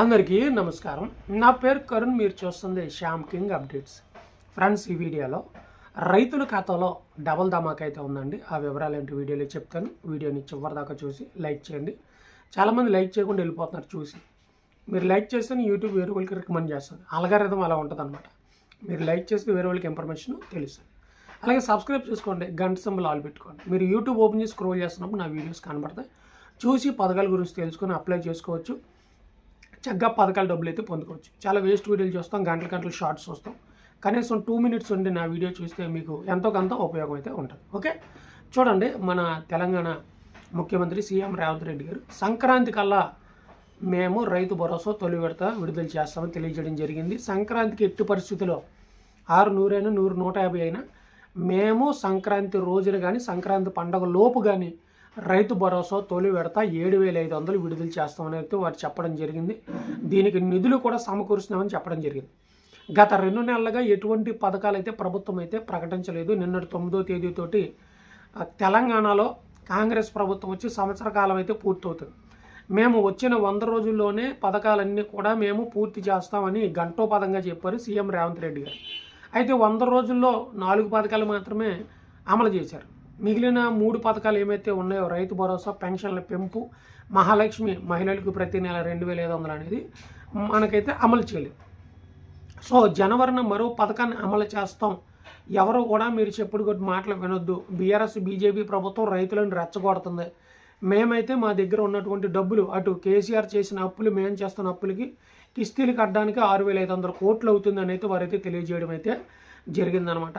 అందరికీ నమస్కారం. నా పేరు కరుణ్ మీరు చూస్తుంది శ్యామ్ కింగ్ అప్డేట్స్. ఫ్రెండ్స్ ఈ వీడియోలో రైతుల ఖాతాలో డబల్ ధమాకా అయితే ఉందండి. ఆ వివరాలు ఏంటి వీడియోలో చెప్తాను. వీడియోని చివరి దాకా చూసి లైక్ చేయండి. చాలామంది లైక్ చేయకుండా వెళ్ళిపోతున్నారు చూసి. మీరు లైక్ చేస్తే యూట్యూబ్ వేరే వాళ్ళకి రికమెండ్ చేస్తుంది. అలగారిథం అలా ఉంటుందన్నమాట. మీరు లైక్ చేస్తే వేరే వాళ్ళకి ఇన్ఫర్మేషన్ తెలుస్తుంది. అలాగే సబ్స్క్రైబ్ చేసుకోండి. గంట సింబల్ ఆల్ పెట్టుకోండి. మీరు యూట్యూబ్ ఓపెన్ చేసి స్క్రోల్ చేస్తున్నప్పుడు నా వీడియోస్ కనబడతాయి. చూసి పథకాల గురించి తెలుసుకొని అప్లై చేసుకోవచ్చు. చక్కగా పథకాల డబ్బులు అయితే పొందుకోవచ్చు. చాలా వేస్ట్ వీడియోలు చూస్తాం గంటల గంటలు షార్ట్స్ చూస్తాం. కనీసం టూ మినిట్స్ ఉండి నా వీడియో చూస్తే మీకు ఎంతో కొంత ఉపయోగం అయితే ఉంటుంది. ఓకే చూడండి మన తెలంగాణ ముఖ్యమంత్రి సీఎం రేవంత్ రెడ్డి గారు సంక్రాంతి కల్లా మేము రైతు భరోసా తొలి విడత విడుదల చేస్తామని తెలియజేయడం జరిగింది. సంక్రాంతికి ఎట్టి పరిస్థితిలో ఆరు నూరైనా నూరు నూట యాభై అయినా మేము సంక్రాంతి రోజున కానీ సంక్రాంతి పండగ లోపు కానీ రైతు భరోసా తొలి విడత ఏడు వేల ఐదు వందలు విడుదల చేస్తామని అయితే వారు చెప్పడం జరిగింది. దీనికి నిధులు కూడా సమకూరుస్తున్నామని చెప్పడం జరిగింది. గత రెండు నెలలుగా ఎటువంటి పథకాలు అయితే ప్రభుత్వం అయితే ప్రకటించలేదు. నిన్నటి తొమ్మిదో తేదీతోటి తెలంగాణలో కాంగ్రెస్ ప్రభుత్వం వచ్చి సంవత్సర కాలం అయితే పూర్తవుతుంది. మేము వచ్చిన వంద రోజుల్లోనే పథకాలన్నీ కూడా మేము పూర్తి చేస్తామని గంటోపదంగా చెప్పారు సీఎం రేవంత్ రెడ్డి గారు. అయితే వంద రోజుల్లో నాలుగు పథకాలు మాత్రమే అమలు చేశారు. మిగిలిన మూడు పథకాలు ఏమైతే ఉన్నాయో రైతు భరోసా పెన్షన్ల పెంపు మహాలక్ష్మి మహిళలకు ప్రతి నెల రెండు వేల ఐదు వందలు అనేది మనకైతే అమలు చేయలేదు. సో జనవరిన మరో పథకాన్ని అమలు చేస్తాం. ఎవరు కూడా మీరు చెప్పుడు కొట్టి మాటలు వినొద్దు. బీఆర్ఎస్ బీజేపీ ప్రభుత్వం రైతులను రెచ్చగొడుతుంది. మేమైతే మా దగ్గర ఉన్నటువంటి డబ్బులు అటు కేసీఆర్ చేసిన అప్పులు మేము చేస్తున్న అప్పులకి కిస్తీలు కట్టడానికి ఆరు వేల ఐదు వందల కోట్లు అవుతుందని అయితే వారైతే తెలియజేయడం అయితే జరిగిందనమాట.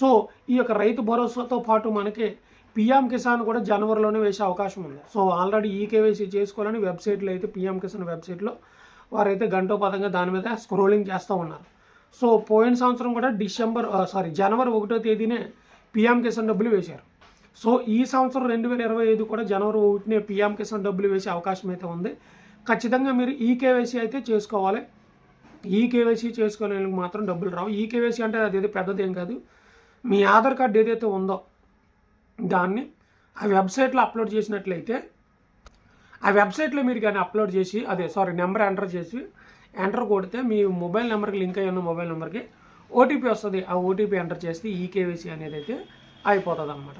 సో ఈ యొక్క రైతు భరోసాతో పాటు మనకి పిఎం కిసాన్ కూడా జనవరిలోనే వేసే అవకాశం ఉంది. సో ఆల్రెడీ ఈ కేవైసీ చేసుకోవాలని వెబ్సైట్లో అయితే పిఎం కిసాన్ వెబ్సైట్లో వారైతే గంటోపదంగా దాని మీద స్క్రోలింగ్ చేస్తూ ఉన్నారు. సో పోయిన సంవత్సరం కూడా డిసెంబర్ సారీ జనవరి ఒకటో తేదీనే పిఎం కిసాన్ డబ్బులు వేశారు. సో ఈ సంవత్సరం రెండు వేల ఇరవై ఐదు కూడా జనవరి ఒకటినే పిఎం కిసాన్ డబ్బులు వేసే అవకాశం అయితే ఉంది. ఖచ్చితంగా మీరు ఈ కేవైసీ అయితే చేసుకోవాలి. ఈ కేవైసీ చేసుకోలేనికి మాత్రం డబ్బులు రావు. ఈ కేవైసీ అంటే అది పెద్దదేం పెద్దది ఏం కాదు. మీ ఆధార్ కార్డు ఏదైతే ఉందో దాన్ని ఆ వెబ్సైట్లో అప్లోడ్ చేసినట్లయితే ఆ వెబ్సైట్లో మీరు కానీ అప్లోడ్ చేసి అదే సారీ నెంబర్ ఎంటర్ చేసి ఎంటర్ కొడితే మీ మొబైల్ నెంబర్కి లింక్ అయ్యి ఉన్న మొబైల్ నెంబర్కి ఓటీపీ వస్తుంది. ఆ ఓటీపీ ఎంటర్ చేస్తే ఈ కేవైసీ అనేది అయితే అయిపోతుంది అనమాట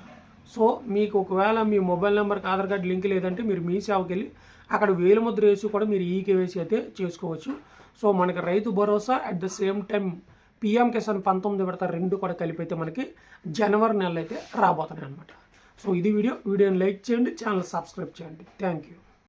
సో మీకు ఒకవేళ మీ మొబైల్ నెంబర్కి ఆధార్ కార్డు లింక్ లేదంటే మీరు మీ సేవకి వెళ్ళి అక్కడ వేలు ముద్ర వేసి కూడా మీరు ఈ కేవైసీ అయితే చేసుకోవచ్చు. సో మనకి Rythu Bharosa at the same time PM Kisan పంతొమ్మిది విడత రెండు కూడా కలిపి అయితే మనకి జనవరి నెల అయితే రాబోతున్నాయి అనమాట సో ఇది వీడియో. వీడియోని లైక్ చేయండి ఛానల్ సబ్స్క్రైబ్ చేయండి. Thank you.